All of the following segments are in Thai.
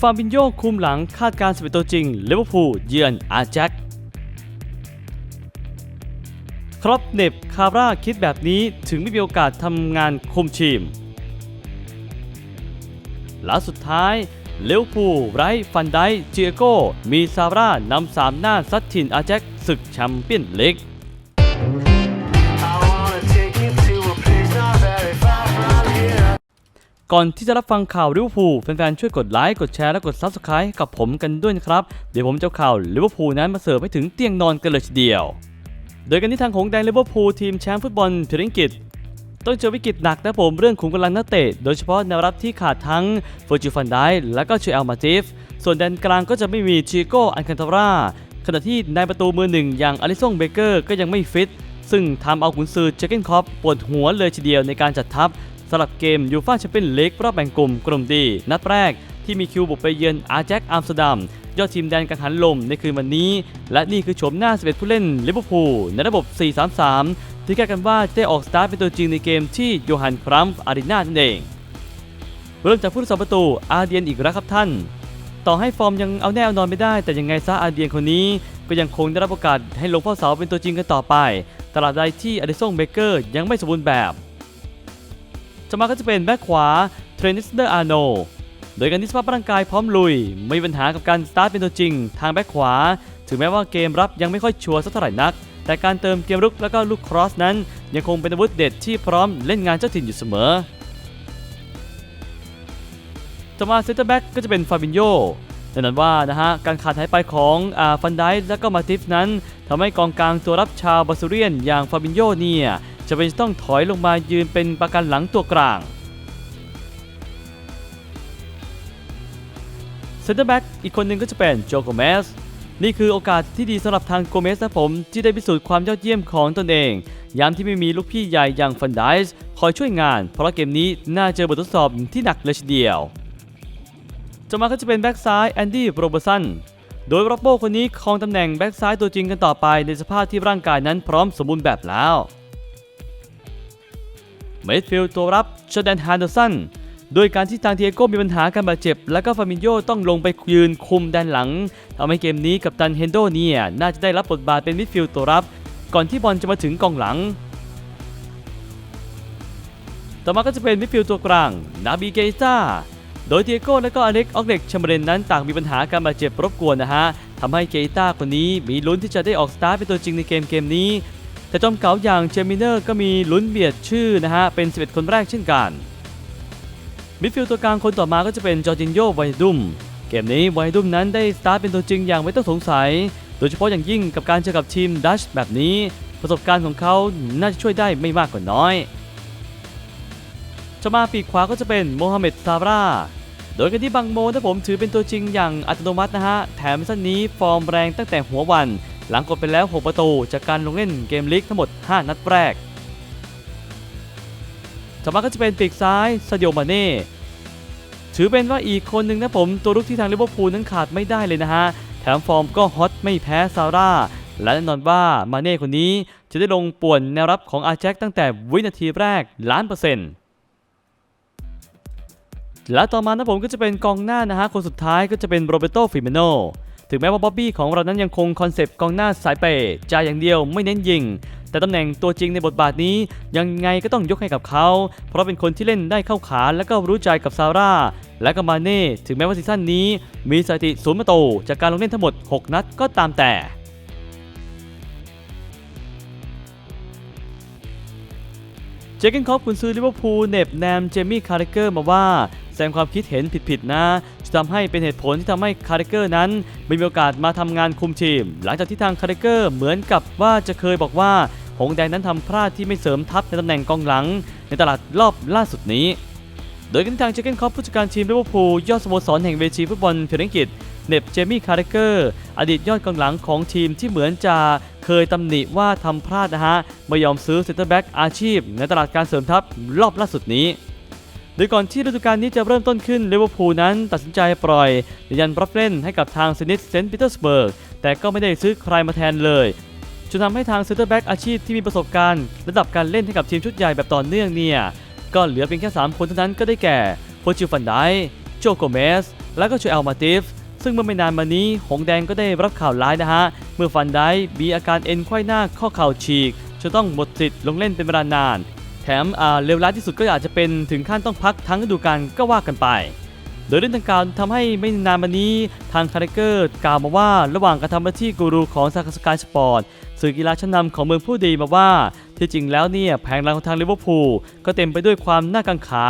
ฟาบินโยคุมหลังคาดการณ์11ตัวจริงลิเวอร์พูลเยือนอาแจ็คครอปเน็บคาร่าคิดแบบนี้ถึงไม่มีโอกาสทำงานคุมทีมและสุดท้ายเลวอร์พูไรฟันไดเจียโกมีซาร่านำสามหน้าซัดถิ่นอาแจ็คศึกแชมเปี้ยนลีก ก่อนที่จะรับฟังข่าวลิเวอร์พูลแฟนๆ ช่วยกดไลค์ กดแชร์ และกด Subscribe กับผมกันด้วยนะครับ เดี๋ยวผมจะข่าวลิเวอร์พูลนั้นมาเสิร์ฟให้ถึงเตียงนอนกันเลยทีเดียว โดยกันที่ทางของแดงลิเวอร์พูลทีมแชมป์ฟุตบอลพรีเมียร์ลีกต้องเจอวิกฤตหนักนะผมเรื่องขุมกำลังนักเตะ โดยเฉพาะแนวรับที่ขาดทั้งเฟอร์จิฟันไดและก็ชูเอลมาติฟส่วนแดนกลางก็จะไม่มีชิโก้อันคันตาร่าขณะที่ในประตูมือหนึ่งอย่างอลิซงเบเกอร์ก็ยังไม่ฟิตซึ่งทำเอาขุนซือเจเกนคอปปวดหัวเลยทีเดียวในการจัดทัพ สำหรับเกมยูฟ่าแชมเปี้ยนลีกรอบแบ่งกลุ่มกลุ่มดี นัดแรกที่มีคิวบุกไปเยือนอาแจ็คอัมสเตอร์ดัมยอดทีมแดนกังหันลมในคืนวันนี้ และนี่คือโฉมหน้า 11 ผู้เล่นลิเวอร์พูลในระบบ 4-3-3 ที่คาดกันว่าจะได้ออกสตาร์ทเป็นตัวจริงในเกมที่โยฮันครัมป์อารีนานั่นเองเริ่มจากผู้รักษาประตูอาเดียนอีกแล้วครับท่าน ต่อให้ฟอร์มยังเอาแน่เอานอนไม่ได้ แต่ยังไงซะอาเดียนคนนี้ ก็ยังคงได้รับโอกาสให้ลงเฝ้าเสาเป็นตัวจริงกันต่อไปตลาดใดที่อดิสงเบเกอร์ยังไม่สมบูรณ์แบบ จะมาก็จะเป็นแบ็คขวาเทรนิสเดอร์อาโน โดยการที่สภาพร่างกายพร้อมลุย ไม่มีปัญหากับการสตาร์ทเป็นตัวจริง ทางแบ็คขวา ถึงแม้ว่าเกมรับยังไม่ค่อยชัวร์สักเท่าไหร่นัก แต่การเติมเกมรุกแล้วก็ลูกครอสนั้น ยังคงเป็นอาวุธเด็ดที่พร้อมเล่นงานเจ้าถิ่นอยู่เสมอต่อมาเซนเตอร์แบ็กก็จะเป็นฟาบินโยแน่นอนว่านะฮะการขาดหายไปของอฟันไดและก็มาติฟนั้นทำให้กองกลางตัวรับชาวบาซูเรียนอย่างฟาบินโยเนี่ย จะเป็นต้องถอยลงมายืนเป็นประกันหลังตัวกลางเซนเตอร์แบ็กอีกคนหนึ่งก็จะเป็นโจโกเมสนี่คือโอกาสที่ดีสำหรับทางโกเมสนะผม ที่ได้พิสูจน์ความยอดเยี่ยมของตนเอง ยามที่ไม่มีลูกพี่ใหญ่อย่างฟันไดส์คอยช่วยงาน เพราะเกมนี้น่าเจอบททดสอบที่หนักเลยทีเดียวจะมาก็จะเป็นแบ็กซ้ายแอนดี้โรเบอร์สันโดยโรบโบคนนี้ครองตำแหน่งแบ็กซ้ายตัวจริงกันต่อไปในสภาพที่ร่างกายนั้นพร้อมสมบูรณ์แบบแล้ว เมดฟิลด์ตัวรับชแดนฮานเดอร์สันโดยการที่ทางเทียโก้มีปัญหาการบาดเจ็บ และก็ฟามินโยต้องลงไปยืนคุมด้านหลังทำให้เกมนี้กับตันเฮนโดเนี่ยน่าจะได้รับบทบาทเป็นมิดฟิลด์ตัวรับ ก่อนที่บอลจะมาถึงกองหลัง ต่อมาก็จะเป็นมิดฟิลด์ตัวกลาง นาบีเกซ่าโดยเทียโก้และก็อเล็กออกเล็กชมเรนนั้นต่างมีปัญหาการบาดเจ็บรบกวนนะฮะทำให้เกต้าคนนี้มีลุ้นที่จะได้ออกสตาร์ทเป็นตัวจริงในเกมเกมนี้ แต่จอมเก๋าอย่างเจมิเนอร์ก็มีลุ้นเบียดชื่อนะฮะ เป็น 11 คนแรกเช่นกัน มิดฟิลด์ตัวกลางคนต่อมาก็จะเป็นจอร์จินโยไวดุมเกมนี้ไวดุมนั้นได้สตาร์ทเป็นตัวจริงอย่างไม่ต้องสงสัย โดยเฉพาะอย่างยิ่งกับการเจอกับทีมดัชแบบนี้ ประสบการณ์ของเขาน่าจะช่วยได้ไม่มากกว่าน้อยจะมาปีกขวาก็จะเป็นโมฮัมเหม็ดซาร่าโดยกันที่บังโมนะผมถือเป็นตัวจริงอย่างอัตโนมัตินะฮะ แถมสั้นนี้ฟอร์มแรงตั้งแต่หัววัน หลังกดไปแล้ว 6 ประตู จากการลงเล่นเกมลีกทั้งหมด 5 นัดแรกต่อมาก็จะเป็นปีกซ้ายซาดิโอมาเน่ถือเป็นว่าอีกคนหนึ่งนะผม ตัวรุกที่ทางลิเวอร์พูลนั้นขาดไม่ได้เลยนะฮะ แถมฟอร์มก็ฮอตไม่แพ้ซาร่า และแน่นอนว่ามาเน่คนนี้จะได้ลงป่วนแนวรับของอาแจ็คตั้งแต่วินาทีแรกล้านเปอร์เซ็นต์และต่อมานะผมก็จะเป็นกองหน้านะฮะ คนสุดท้ายก็จะเป็นโรเบโตฟิเมโน ถึงแม้ว่าบ๊อบบี้ของเรานั้นยังคงคอนเซปต์กองหน้าสายเปย์จ่ายอย่างเดียวไม่เน้นยิง แต่ตำแหน่งตัวจริงในบทบาทนี้ยังไงก็ต้องยกให้กับเขา เพราะเป็นคนที่เล่นได้เข้าขาและก็รู้ใจกับซาร่าและก็มาเน่ถึงแม้ว่าซีซั่นนี้ มีสถิติศูนย์ประตูจากการลงเล่นทั้งหมด 6 นัดก็ตามแต่เจเกนคอปคุณซื้อลิเวอร์พูลเน็บแนมเจมี่คาร์เกอร์มาว่า แสดงความคิดเห็นผิดๆนะจะทำให้เป็นเหตุผลที่ทำให้คาร์เรเกอร์นั้นไม่มีโอกาสมาทำงานคุมทีม หลังจากที่ทางคาร์เรเกอร์เหมือนกับว่าจะเคยบอกว่า หงแดงนั้นทำพลาดที่ไม่เสริมทัพในตำแหน่งกองหลัง ในตลาดรอบล่าสุดนี้ โดยกันทางเจเกนคอปผู้จัดการทีมลิเวอร์พูลยอดสโมสรแห่งเวทีฟุตบอลเพลงกิจเน็บเจมี่คาร์เรเกอร์อดีตยอดกองหลังของทีมที่เหมือนจะเคยตำหนิว่าทำพลาดนะฮะไม่ยอมซื้อเซ็นเตอร์แบ็กอาชีพ ในตลาดการเสริมทัพรอบล่าสุดนี้ โดยก่อนที่ฤดูกาลนี้จะเริ่มต้นขึ้นลิเวอร์พูลนั้นตัดสินใจปล่อยยันบรอฟเล่นให้กับทางเซนิตเซนต์ปีเตอร์สเบิร์กแต่ก็ไม่ได้ซื้อใครมาแทนเลยจนทำให้ทางเซนเตอร์แบ็กอาชีพที่มีประสบการณ์ ระดับการเล่นให้กับทีมชุดใหญ่แบบต่อเนื่องเนี่ย ก็เหลือเพียงแค่ 3 คนเท่านั้นก็ได้แก่โพจิฟันไดโจโกเมส แล้วก็ช่วยเอามาติฟซึ่งเมื่อไม่นานมานี้ หงแดงก็ได้รับข่าวร้ายนะฮะ เมื่อฟันได้มีอาการเอ็นไขว้หน้าข้อเข่าฉีกจนต้องหมดสิทธิ์ลงเล่นเป็นเวลานาน แถมเลวร้ายที่สุดก็อาจจะเป็นถึงขั้นต้องพักทั้งฤดูกาลก็ว่ากันไป โดยเรื่องดังกล่าวทำให้ไม่นานมานี้ทางคาร์เกอร์กล่าวมาว่าระหว่างการทำหน้าที่กูรูของซากสกายสปอร์ตสื่อกีฬาชั้นนำของเมืองผู้ดีมาว่า ที่จริงแล้วเนี่ยแผงหลังของทางลิเวอร์พูลก็เต็มไปด้วยความน่ากังขา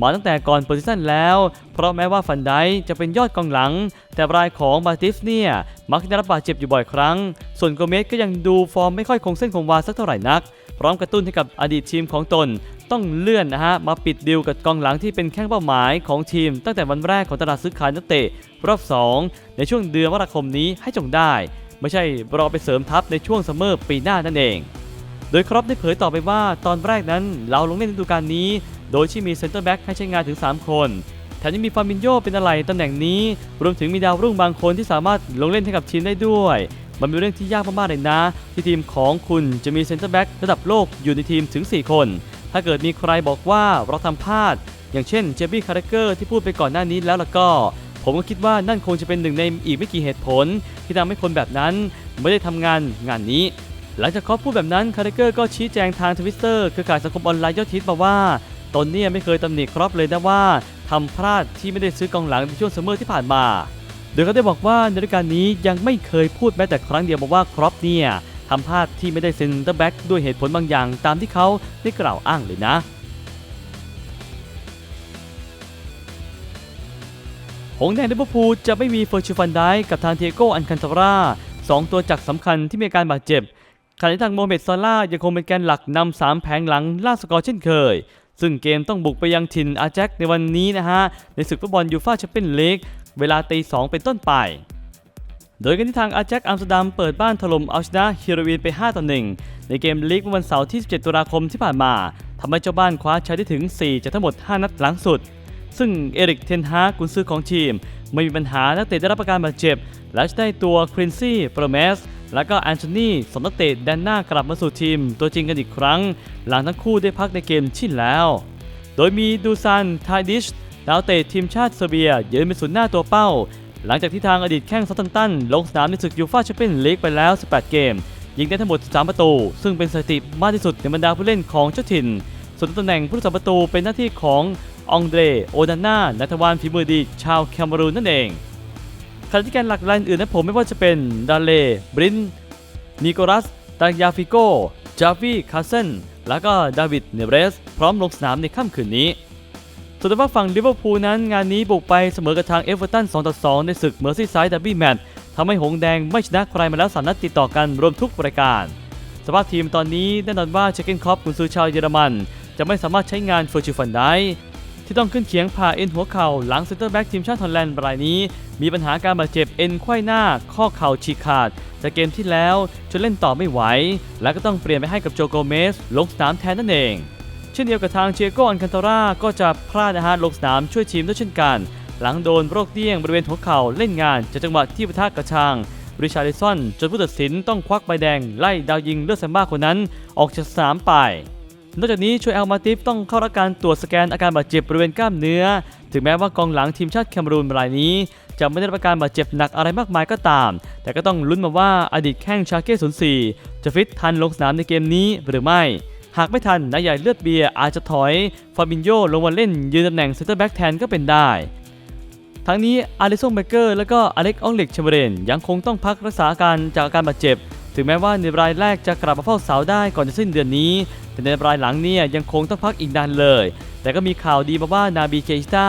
มาตั้งแต่ก่อนเปิดซีซั่นแล้ว เพราะแม้ว่าฟันไดจะเป็นยอดกองหลัง แต่รายของมาติฟเนี่ยมักจะได้รับบาดเจ็บอยู่บ่อยครั้ง ส่วนโกเมสก็ยังดูฟอร์มไม่ค่อยคงเส้นคงวาสักเท่าไหร่นัก พร้อมกระตุ้นให้กับอดีตทีมของตน ต้องเลื่อนนะฮะมาปิดดีลกับกองหลังที่เป็นแข้งเป้าหมายของทีม ตั้งแต่วันแรกของตลาดซื้อขายนักเตะรอบ 2 ในช่วงเดือนมกราคมนี้ให้จงได้ ไม่ใช่รอไปเสริมทัพในช่วงซัมเมอร์ปีหน้านั่นเอง โดยครอปได้เผยต่อไปว่าตอนแรกนั้นเราลงเล่นฤดูกาลนี้ โดยที่มีเซ็นเตอร์แบ็กให้ใช้งานถึง 3 คนแถมยังมีฟาร์มินโยเป็นอะไรตำแหน่งนี้ รวมถึงมีดาวรุ่งบางคนที่สามารถลงเล่นให้กับทีมได้ด้วย มันเป็นเรื่องที่ยากมากๆเลยนะ ที่ทีมของคุณจะมีเซนเตอร์แบ็กระดับโลกอยู่ในทีมถึง 4 คน ถ้าเกิดมีใครบอกว่าเราทำพลาด อย่างเช่นเจบี้คาร์เกอร์ที่พูดไปก่อนหน้านี้แล้วล้วก็ ผมก็คิดว่านั่นคงจะเป็นหนึ่งในอีกไม่กี่เหตุผล ที่ทำให้คนแบบนั้นไม่ได้ทำงานงานนี้หลังจากเขาพูดแบบนั้นคาร์เกอร์ก็ชี้แจงทางทวิตเตอร์คือข่ายสังคมออนไลน์ยอดฮิตมาว่าตนเนี่ยไม่เคยตำหนิครอปเลยนะว่าทำพลาดที่ไม่ได้ซื้อกองหลังในช่วงซัมเมอร์ที่ผ่านมา โดยเขาได้บอกว่าในฤดูกาลนี้ยังไม่เคยพูดแม้แต่ครั้งเดียวมาว่าครอปเนี่ยทำพลาดที่ไม่ได้เซ็นเตอร์แบ็กด้วยเหตุผลบางอย่าง ตามที่เขาได้กล่าวอ้างเลยนะหงแดงลิเวอร์พูลจะไม่มีเฟอร์ชิฟันได้กับทางเทโกอันคันตาร่าสองตัวจักสำคัญที่มีการบาดเจ็บขณะที่ทางโมเมดซาร่ายังคงเป็นแกนหลักนำสามแผงหลังล่าสกอร์เช่นเคย ซึ่งเกมต้องบุกไปยังถิ่นอาแจ็คในวันนี้นะฮะ ในศึกฟุตบอลยูฟ่าแชมเปี้ยนลีก เวลาตีสองเป็นต้นไป โดยกันที่ทางอาแจ็คอัมสเตอร์ดัมเปิดบ้านถล่มเอาชนะฮิโรวีนไป 5 ต่อ 1 ในเกมลีกเมื่อวันเสาร์ที่ 17 ตุลาคมที่ผ่านมาทำให้เจ้าบ้านคว้าชัยได้ถึง 4 จากทั้งหมด 5 นัดหลังสุด ซึ่งเอริกเทนฮากุนซือของทีม ไม่มีปัญหานักเตะได้รับอาการบาดเจ็บ และจะได้ตัวครินซี่โปรเมสและก็แอนโทนีสองนักเตะแดนหน้ากลับมาสู่ทีม ตัวจริงกันอีกครั้ง หลังทั้งคู่ได้พักในเกมชิ่นแล้ว โดยมีดูซานไทดิช ดาวเตะทีมชาติเซอร์เบีย ยืนเป็นศูนย์หน้าตัวเป้า หลังจากที่ทางอดีตแข้งซัตตันตัน ลงสนามในศึกยูฟ่าแชมเปี้ยนลีกไปแล้ว 18 เกม ยิงได้ทั้งหมด 3 ประตู ซึ่งเป็นสถิติมากที่สุดในบรรดาผู้เล่นของเจ้าถิ่น ส่วนตำแหน่งผู้รักษาประตูเป็นหน้าที่ขององเดรโอดาน่านัทวานฝีมือดีชาวแคนารูนนั่นเองขณะที่แกนหลักรายอื่นนะผมไม่ว่าจะเป็นดาเลบรินนิโคลัสตายาฟิโกจาวีคาเซนแล้วก็ดาวิดเนเบรส พร้อมลงสนามในค่ำคืนนี้ ส่วนทางฝั่งลิเวอร์พูลนั้นงานนี้บุกไปเสมอกับทางเอเวอร์ตัน 2 ต่อ 2 ในศึกเมอร์ซีไซด์ดับบี้แมตช์ทำให้หงแดงไม่ชนะใครมาแล้วสามนัดติดต่อกันรวมทุกรายการ สภาพทีมตอนนี้แน่นอนว่าเชเกนคอปกุนซือชาวเยอรมัน จะไม่สามารถใช้งานเฟอร์ชิฟันได้ที่ต้องขึ้นเคียงผ่าเอ็นหัวเข่าหลังเซนเตอร์แบ็กทีมชาติฮอลแลนด์รายนี้ มีปัญหาการบาดเจ็บเอ็นไขว้หน้า ข้อเข่าฉีกขาด จากเกมที่แล้วจนเล่นต่อไม่ไหว และก็ต้องเปลี่ยนไปให้กับโจโกเมส ลงสนามแทนนั่นเอง ช่นเดียวกับทางเจโกอันคันตาร่าก็จะพลาดนะฮะลงสนามช่วยทีมด้วยเช่นกัน หลังโดนโรคเดี้ยงบริเวณหัวเข่าเล่นงานจากจังหวะที่ปะทะกระชางริชาร์ลิซอนจนผู้ตัดสินต้องควักใบแดงไล่ดาวยิงเลือดแซมบ้าคนนั้นออกจากสนามไป นอกจากนี้ช่วยแอลมาติฟต้องเข้ารับการตรวจสแกนอาการบาดเจ็บบริเวณกล้ามเนื้อ ถึงแม้ว่ากองหลังทีมชาติแคนารูนรายนี้ จะไม่ได้รับการบาดเจ็บหนักอะไรมากมายก็ตาม แต่ก็ต้องลุ้นมาว่าอดีตแข้งชาเก้04จะฟิตทันลงสนามในเกมนี้หรือไม่ หากไม่ทันนายใหญ่เลือดเบียร์อาจจะถอยฟาบินโยลงมาเล่นยืนตำแหน่งเซนเตอร์แบ็กแทนก็เป็นได้ ทั้งนี้อาริซงเบเกอร์และก็อเล็กอองเล็กเชมเบรนยังคงต้องพักรักษาการจากอาการบาดเจ็บ ถึงแม้ว่าในรายแรกจะกลับมาเฝ้าเสาได้ก่อนจะสิ้นเดือนนี้ แต่ในรายหลังเนี่ยยังคงต้องพักอีกนานเลย แต่ก็มีข่าวดีมาว่านาบีเคอิต้า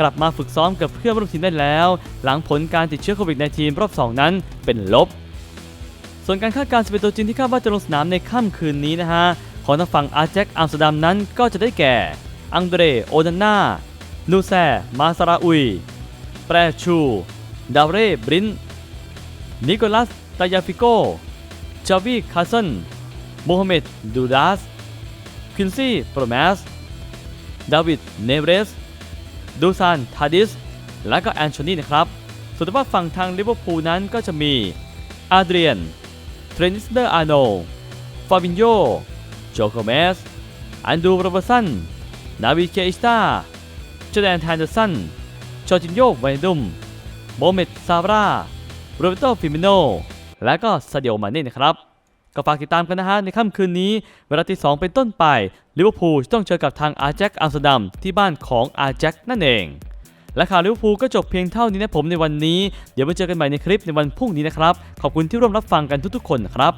กลับมาฝึกซ้อมกับเพื่อนร่วมทีมได้แล้ว หลังผลการติดเชื้อโควิด -19 รอบ 2 นั้นเป็นลบ ส่วนการคาดการณ์สเปนตัวจริงที่คาดว่าจะลงสนามในค่ำคืนนี้นะฮะ ของทางฝั่งอาแจ็คอัมสเตอร์ดัมนั้นก็จะได้แก่ อังเดรโอดาน่านูแซ มาซาราอุย แปรชู ดาวเร่บรินนิโคลัส ตายาฟิโกจาวีคาซันโมฮัมเหม็ด ดูดัสควินซี่ โปรแมส ดาวิด เนเบรส ดูซาน ทาดิส และก็แอนโทนีนะครับ ส่วนทางฝั่งทางลิเวอร์พูลนั้นก็จะมี อาเดรียน เทรนิสเดอร์อาร์โน ฟาบินโย โจโกเมส อันดูโรเบร์สัน นาวิเคอิสตาจอแดนแทนเดอร์สันจอจินโยไวดุม โมเมดซาร่าโรเบโตฟิมิโน และก็ซาเดียมาเน่นะครับ ก็ฝากติดตามกันนะฮะ ในค่ำคืนนี้ เวลาที่ 2 เป็นต้นไปลิเวอร์พูลต้องเจอกับทางอาร์แจ็คอัมสเตอร์ดัมที่บ้านของอาร์แจ็คนั่นเองและข่าวลิเวอร์พูลก็จบเพียงเท่านี้นะผมในวันนี้ เดี๋ยวมาเจอกันใหม่ในคลิปในวันพรุ่งนี้นะครับ ขอบคุณที่ร่วมรับฟังกันทุกๆคนครับ